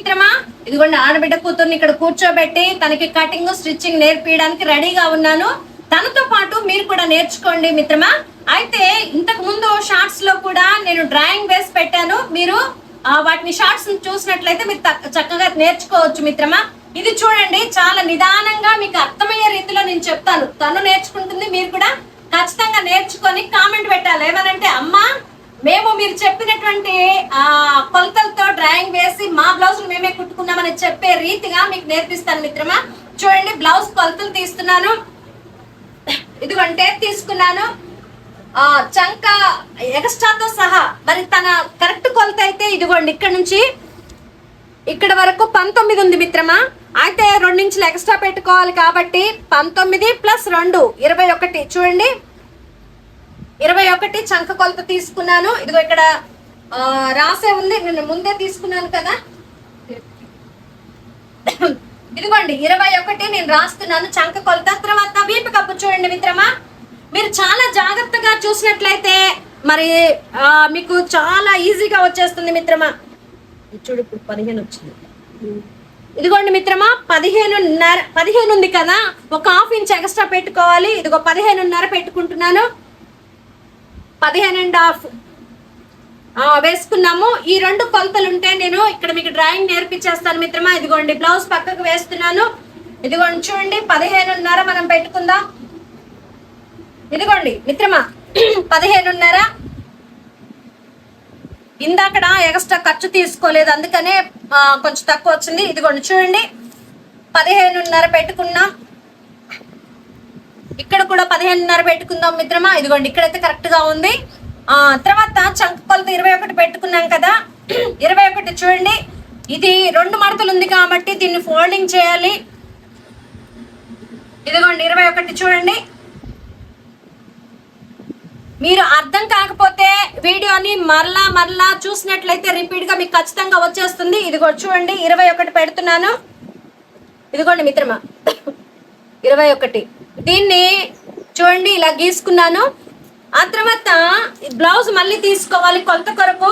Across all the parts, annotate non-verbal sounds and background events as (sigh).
మిత్రమా ఇదిగోండి ఆడబిడ్డ కూతుర్ని ఇక్కడ కూర్చోబెట్టి తనకి కటింగ్ స్టిచ్చింగ్ నేర్పించడానికి రెడీగా ఉన్నాను. తనతో పాటు మీరు కూడా నేర్చుకోండి మిత్రమా. అయితే ఇంతకు ముందు షార్ట్స్లో కూడా నేను డ్రాయింగ్ వేసి పెట్టాను. మీరు ఆ, వాటిని షార్ట్స్ చూసినట్లయితే మీరు చక్కగా నేర్చుకోవచ్చు మిత్రమా. ఇది చూడండి చాలా నిదానంగా మీకు అర్థమయ్యే రీతిలో నేను చెప్తాను. తను నేర్చుకుంటుంది మీరు కూడా ఖచ్చితంగా నేర్చుకొని కామెంట్ పెట్టాలి. ఏమనంటే అమ్మా మేము మీరు చెప్పినటువంటి ఆ కొలతలతో డ్రాయింగ్ వేసి మా బ్లౌజ్ మేమే కుట్టుకున్నామని చెప్పే రీతిగా మీకు నేర్పిస్తాను మిత్రమా. చూడండి బ్లౌజ్ కొలతలు తీస్తున్నాను. ఇదిగంటే తీసుకున్నాను. ఆ చంక ఎక్స్ట్రాతో సహా మరి తన కరెక్ట్ కొలత అయితే ఇదిగోండి ఇక్కడ నుంచి. ఇక్కడ వరకు పంతొమ్మిది ఉంది మిత్రమా. అయితే రెండించులు ఎక్స్ట్రా పెట్టుకోవాలి కాబట్టి పంతొమ్మిది ప్లస్ రెండు ఇరవై ఒకటి. చూడండి. ఇరవై ఒకటి చంక కొలత తీసుకున్నాను. ఇదిగో ఇక్కడ రాసే ఉంది. నేను ముందే తీసుకున్నాను కదా. ఇదిగోండి ఇరవై ఒకటి నేను రాస్తున్నాను. చంక కొలత. తర్వాత వీపు కప్పు చూడండి మిత్రమా. మీరు చాలా జాగ్రత్తగా చూసినట్లయితే మరి మీకు చాలా ఈజీగా వచ్చేస్తుంది మిత్రమా. చూడు ఇప్పుడు పదిహేను వచ్చింది. ఇదిగోండి మిత్రమా పదిహేనున్నర పదిహేను ఉంది కదా. ఒక హాఫ్ ఇంచ్ ఎక్స్ట్రా పెట్టుకోవాలి. ఇదిగో పదిహేనున్నర పెట్టుకుంటున్నాను. పదిహేను అండ్ హాఫ్. వేసుకున్నాము. ఈ రెండు కొలతలు ఉంటే నేను ఇక్కడ మీకు డ్రాయింగ్ నేర్పించేస్తాను మిత్రమా. ఇదిగోండి బ్లౌజ్ పక్కకు వేస్తున్నాను. ఇదిగోండి చూడండి పదిహేనున్నర మనం పెట్టుకుందాం. ఇదిగోండి మిత్రమా పదిహేనున్నర. ఇందాకడ ఎక్స్ట్రా ఖర్చు తీసుకోలేదు అందుకనే కొంచెం తక్కువ వచ్చింది. ఇదిగోండి చూడండి పదిహేనున్నర పెట్టుకున్నాం. ఇక్కడ కూడా పదిహేనున్నర పెట్టుకుందాం మిత్రమా? ఇదిగోండి ఇక్కడైతే కరెక్ట్గా ఉంది. ఆ తర్వాత చంక కొలత ఇరవై ఒకటి పెట్టుకున్నాం కదా. (clears throat) ఇరవై ఒకటి చూడండి. ఇది రెండు మడతలు ఉంది కాబట్టి దీన్ని ఫోల్డింగ్ చేయాలి. ఇదిగోండి ఇరవై ఒకటి చూడండి. మీరు అర్థం కాకపోతే వీడియోని మరలా మరలా చూసినట్లయితే రిపీట్గా మీకు ఖచ్చితంగా వచ్చేస్తుంది. ఇదిగో చూడండి ఇరవై ఒకటి పెడుతున్నాను. ఇదిగోండి మిత్రమా. ఇరవై ఒకటి. దీన్ని చూడండి ఇలా గీసుకున్నాను. ఆ తర్వాత బ్లౌజ్ మళ్ళీ తీసుకోవాలి. కొలత కొరకు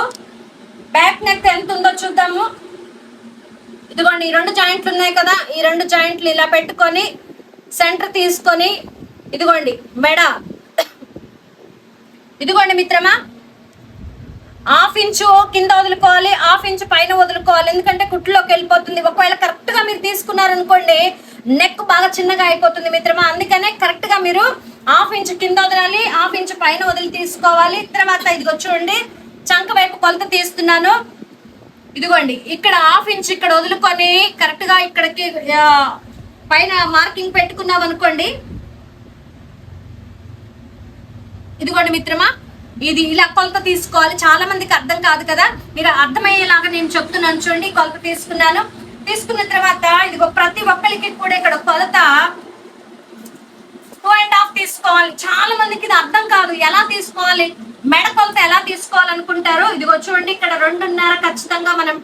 బ్యాక్ నెక్ ఎంత ఉందో చూద్దాము. ఇదిగోండి ఈ రెండు జాయింట్లు ఉన్నాయి కదా ఈ రెండు జాయింట్లు ఇలా పెట్టుకొని సెంటర్ తీసుకొని ఇదిగోండి మెడ. ఇదిగోండి మిత్రమా హాఫ్ ఇంచు కింద వదులుకోవాలి హాఫ్ ఇంచు పైన వదులుకోవాలి. ఎందుకంటే కుట్లోకి వెళ్ళిపోతుంది. ఒకవేళ కరెక్ట్గా మీరు తీసుకున్నారనుకోండి నెక్ బాగా చిన్నగా అయిపోతుంది మిత్రమా. అందుకనే కరెక్ట్గా మీరు హాఫ్ ఇంచు కింద వదలాలి హాఫ్ ఇంచు పైన వదిలి తీసుకోవాలి. తర్వాత ఇదిగో చూడండి చంక వైపు కొలత తీస్తున్నాను. ఇదిగోండి ఇక్కడ హాఫ్ ఇంచ్ ఇక్కడ వదులుకొని కరెక్ట్గా ఇక్కడికి పైన మార్కింగ్ పెట్టుకున్నాం అనుకోండి. ఇదిగోండి మిత్రమా ఇది ఇలా కొలత తీసుకోవాలి. చాలా మందికి అర్థం కాదు కదా. మీరు అర్థమయ్యేలాగా నేను చెప్తున్నాను చూడండి కొలత తీసుకున్నాను. తీసుకున్న తర్వాత ఇదిగో ప్రతి ఒక్కరికి కూడా ఇక్కడ కొలత టూ అండ్ హాఫ్ తీసుకోవాలి. చాలా మందికి ఇది అర్థం కాదు. ఎలా తీసుకోవాలి? మెడ కొలత ఎలా తీసుకోవాలనుకుంటారు? ఇదిగో చూడండి ఇక్కడ రెండున్నర ఖచ్చితంగా మనం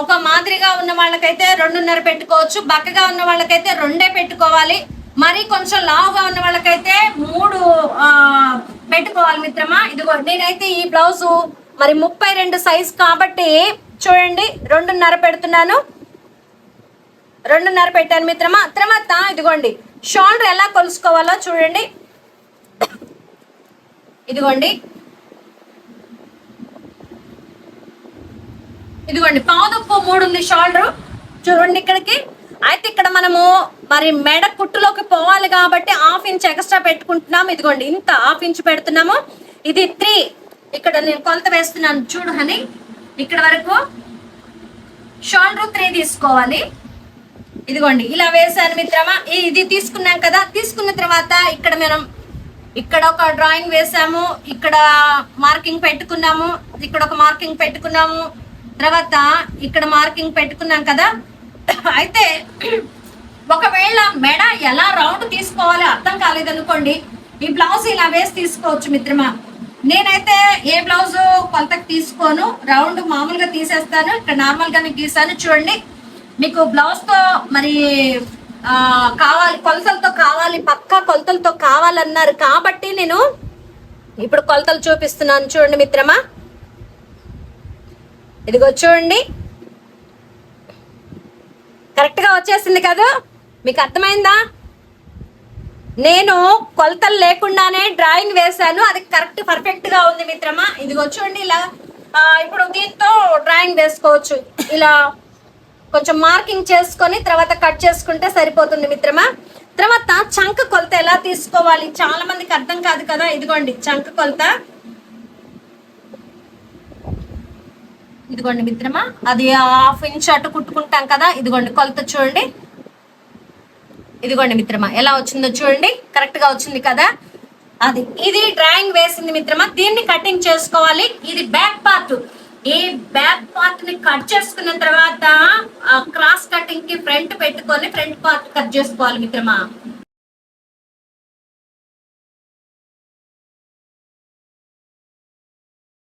ఒక మాదిరిగా ఉన్న వాళ్ళకైతే రెండున్నర పెట్టుకోవచ్చు. బక్కగా ఉన్న వాళ్ళకైతే రెండే పెట్టుకోవాలి. మరి కొంచెం లావుగా ఉన్న వాళ్ళకైతే మూడు పెట్టుకోవాలి మిత్రమా? ఇదిగో నేనైతే ఈ బ్లౌజు మరి ముప్పై రెండు సైజ్ కాబట్టి చూడండి రెండున్నర పెడుతున్నాను. రెండున్నర పెట్టాను మిత్రమా. తర్వాత ఇదిగోండి. షోల్డర్ ఎలా కొలుసుకోవాలో చూడండి. ఇదిగోండి. ఇదిగోండి పావుదప్పు మూడు ఉంది షోల్డర్. చూడండి ఇక్కడికి. అయితే ఇక్కడ మనము మరి మెడ కుట్టులోకి పోవాలి కాబట్టి హాఫ్ ఇంచ్ ఎక్స్ట్రా పెట్టుకుంటున్నాము. ఇదిగోండి ఇంత హాఫ్ ఇంచ్ పెడుతున్నాము. ఇది త్రీ. ఇక్కడ నేను కొలత వేస్తున్నాను. చూడు హని ఇక్కడ వరకు షోల్డర్ త్రీ తీసుకోవాలి. ఇదిగోండి ఇలా వేసాను మిత్రమా. ఇది తీసుకున్నాం కదా తీసుకున్న తర్వాత ఇక్కడ మనం ఇక్కడ ఒక డ్రాయింగ్ వేసాము ఇక్కడ మార్కింగ్ పెట్టుకున్నాము ఇక్కడ ఒక మార్కింగ్ పెట్టుకున్నాము. తర్వాత ఇక్కడ మార్కింగ్ పెట్టుకున్నాం కదా. అయితే ఒకవేళ మెడ ఎలా రౌండ్ తీసుకోవాలో అర్థం కాలేదనుకోండి ఈ బ్లౌజ్ ఇలా వేసి తీసుకోవచ్చు మిత్రమా. నేనైతే ఏ బ్లౌజ్ కొలతకు తీసుకోను రౌండ్ మామూలుగా తీసేస్తాను ఇక్కడ నార్మల్గానే గీసాను. చూడండి మీకు బ్లౌజ్తో మరి కావాలి కొలతలతో కావాలి పక్కా కొలతలతో కావాలన్నారు. కాబట్టి నేను ఇప్పుడు కొలతలు చూపిస్తున్నాను. చూడండి మిత్రమా. ఇదిగో చూడండి. కరెక్ట్గా వచ్చేసింది కదా? మీకు అర్థమైందా? నేను కొలతలు లేకుండానే డ్రాయింగ్ వేశాను. అది కరెక్ట్ పర్ఫెక్ట్గా ఉంది మిత్రమా. ఇదిగో చూడండి ఇలా ఇప్పుడు దీంతో డ్రాయింగ్ వేసుకోవచ్చు. ఇలా కొంచెం మార్కింగ్ చేసుకొని తర్వాత కట్ చేసుకుంటే సరిపోతుంది మిత్రమా? తర్వాత చంక కొలత ఎలా తీసుకోవాలి? చాలా మందికి అర్థం కాదు కదా? ఇదిగోండి చంక కొలత. ఇదిగోండి మిత్రమా అది హాఫ్ ఇంచ్ అటు కుట్టుకుంటాం కదా? ఇదిగోండి కొలత చూడండి. ఇదిగోండి మిత్రమా ఎలా వచ్చిందో చూడండి. కరెక్ట్గా వచ్చింది కదా? అది ఇది డ్రాయింగ్ వేసింది మిత్రమా. దీన్ని కటింగ్ చేసుకోవాలి. ఇది బ్యాక్ పార్ట్. ఈ బ్యాక్ పార్ట్ని కట్ చేసుకున్న తర్వాత క్రాస్ కటింగ్కి ఫ్రంట్ పెట్టుకొని ఫ్రంట్ పార్ట్ కట్ చేసుకోవాలి మిత్రమా?